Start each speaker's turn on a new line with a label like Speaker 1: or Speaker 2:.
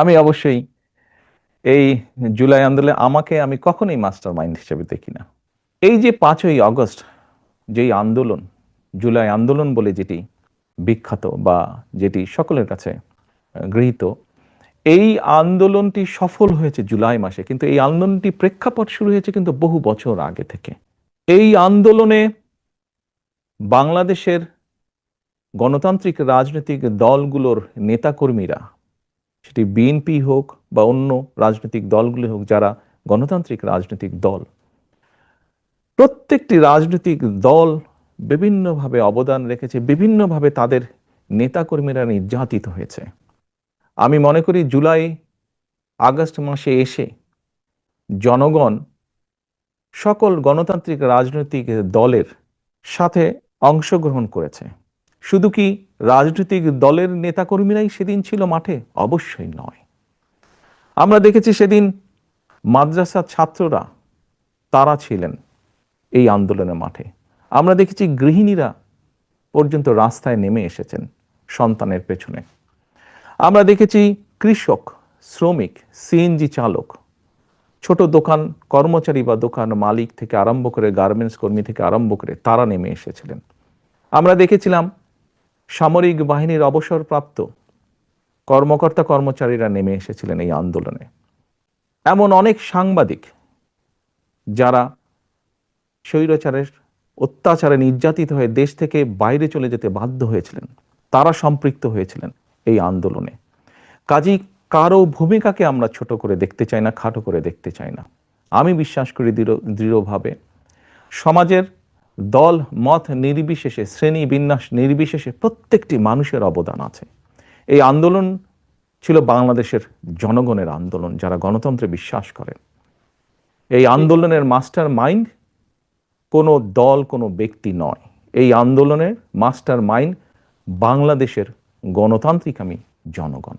Speaker 1: আমি অবশ্যই এই জুলাই আন্দোলনে আমাকে আমি কখনোই মাস্টার মাইন্ড হিসেবে দেখি না। এই যে পাঁচই অগস্ট যেই আন্দোলন, জুলাই আন্দোলন বলে যেটি বিখ্যাত বা যেটি সকলের কাছে গৃহীত, এই আন্দোলনটি সফল হয়েছে জুলাই মাসে, কিন্তু এই আন্দোলনটি প্রেক্ষাপট শুরু হয়েছে কিন্তু বহু বছর আগে থেকে। এই আন্দোলনে বাংলাদেশের গণতান্ত্রিক রাজনৈতিক দলগুলোর নেতাকর্মীরা সেটি বিএনপি হোক বা অন্য রাজনৈতিক দলগুলি হোক, যারা গণতান্ত্রিক রাজনৈতিক দল, প্রত্যেকটি রাজনৈতিক দল বিভিন্নভাবে অবদান রেখেছে, বিভিন্নভাবে তাদের নেতাকর্মীরা নির্যাতিত হয়েছে। আমি মনে করি জুলাই, আগস্ট মাসে এসে জনগণ সকল গণতান্ত্রিক রাজনৈতিক দলের সাথে অংশগ্রহণ করেছে। শুধু কি রাজনৈতিক দলের নেতাকর্মীরাই সেদিন ছিল মাঠে? অবশ্যই নয়। আমরা দেখেছি সেদিন মাদ্রাসা ছাত্ররা, তারা ছিলেন এই আন্দোলনের মাঠে। আমরা দেখেছি গৃহিণীরা পর্যন্ত রাস্তায় নেমে এসেছেন সন্তানের পেছনে। আমরা দেখেছি কৃষক, শ্রমিক সিএনজি চালক, ছোট দোকান কর্মচারী বা দোকান মালিক থেকে আরম্ভ করে গার্মেন্টস কর্মী থেকে আরম্ভ করে তারা নেমে এসেছিলেন। আমরা দেখেছিলাম সামরিক বাহিনীর অবসরপ্রাপ্ত কর্মকর্তা কর্মচারীরা নেমে এসেছিলেন এই আন্দোলনে। এমন অনেক সাংবাদিক যারা স্বৈরাচারের অত্যাচারে নির্যাতিত হয়ে দেশ থেকে বাইরে চলে যেতে বাধ্য হয়েছিলেন, তারা সম্পৃক্ত হয়েছিলেন এই আন্দোলনে। কাজী কারও ভূমিকাকে আমরা ছোট করে দেখতে চাই না, খাটো করে দেখতে চাই না। আমি বিশ্বাস করি দৃঢ় দৃঢ়ভাবে সমাজের দল, মত নির্বিশেষে, শ্রেণি বিন্যাস নির্বিশেষে প্রত্যেকটি মানুষের অবদান আছে। এই আন্দোলন ছিল বাংলাদেশের জনগণের আন্দোলন, যারা গণতন্ত্রে বিশ্বাস করেন এই আন্দোলনের মাস্টার মাইন্ড কোনো দল, কোনো ব্যক্তি নয়। এই আন্দোলনের মাস্টার মাইন্ড বাংলাদেশের গণতান্ত্রিক আমি জনগণ।